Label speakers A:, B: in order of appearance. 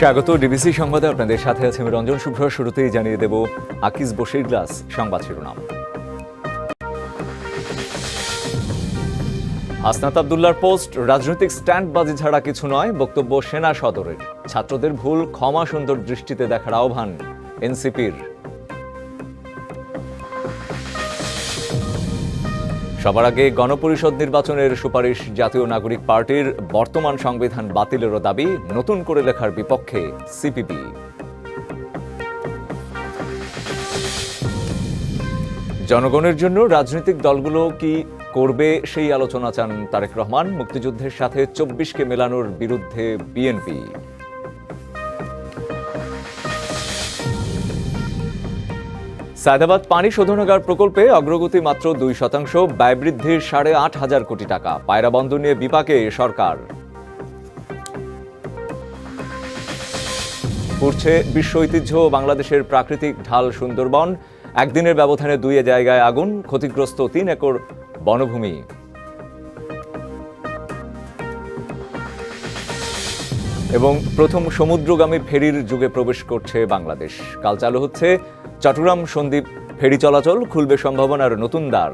A: স্বাগত, ডিবিসি সংবাদে আপনাদের সাথে আছে আমি রঞ্জন শুভ্র। শুরুতেই জানিয়ে দেব আকিজ বসির গ্লাস সংবাদ শিরোনাম। হাসনাত আবদুল্লার পোস্ট, রাজনৈতিক স্ট্যান্ড বাজি ছাড়া কিছু নয়, বক্তব্য সেনা সদরের। ছাত্রদের ভুল, ক্ষমা সুন্দর দৃষ্টিতে দেখার আহ্বান এনসিপির। সবার আগে গণপরিষদ নির্বাচনের সুপারিশ জাতীয় নাগরিক পার্টির বর্তমান সংবিধান বাতিলেরও দাবি, নতুন করে লেখার বিপক্ষে সিপিবি। জনগণের জন্য রাজনৈতিক দলগুলো কি করবে সেই আলোচনা চান তারেক রহমান। মুক্তিযুদ্ধের সাথে চব্বিশকে মেলানোর বিরুদ্ধে বিএনপি। সায়দাবাদ পানি শোধনাগার প্রকল্পে অগ্রগতি মাত্র দুই শতাংশ, ব্যয় বৃদ্ধির সাড়ে আট হাজার কোটি টাকা। পায়রা বন্ধ নিয়ে বিপাকে সরকার। পড়ছে বিশ্ব ঐতিহ্য বাংলাদেশের প্রাকৃতিক ঢাল সুন্দরবন। একদিনের ব্যবধানে দুই জায়গায় আগুন, ক্ষতিগ্রস্ত তিন একর বনভূমি। এবং প্রথম সমুদ্রগামী ফেরির যুগে প্রবেশ করছে বাংলাদেশ। কাল চালু হচ্ছে চট্টগ্রাম সন্দ্বীপ ফেরি চলাচল, খুলবে সম্ভাবনার নতুন দ্বার।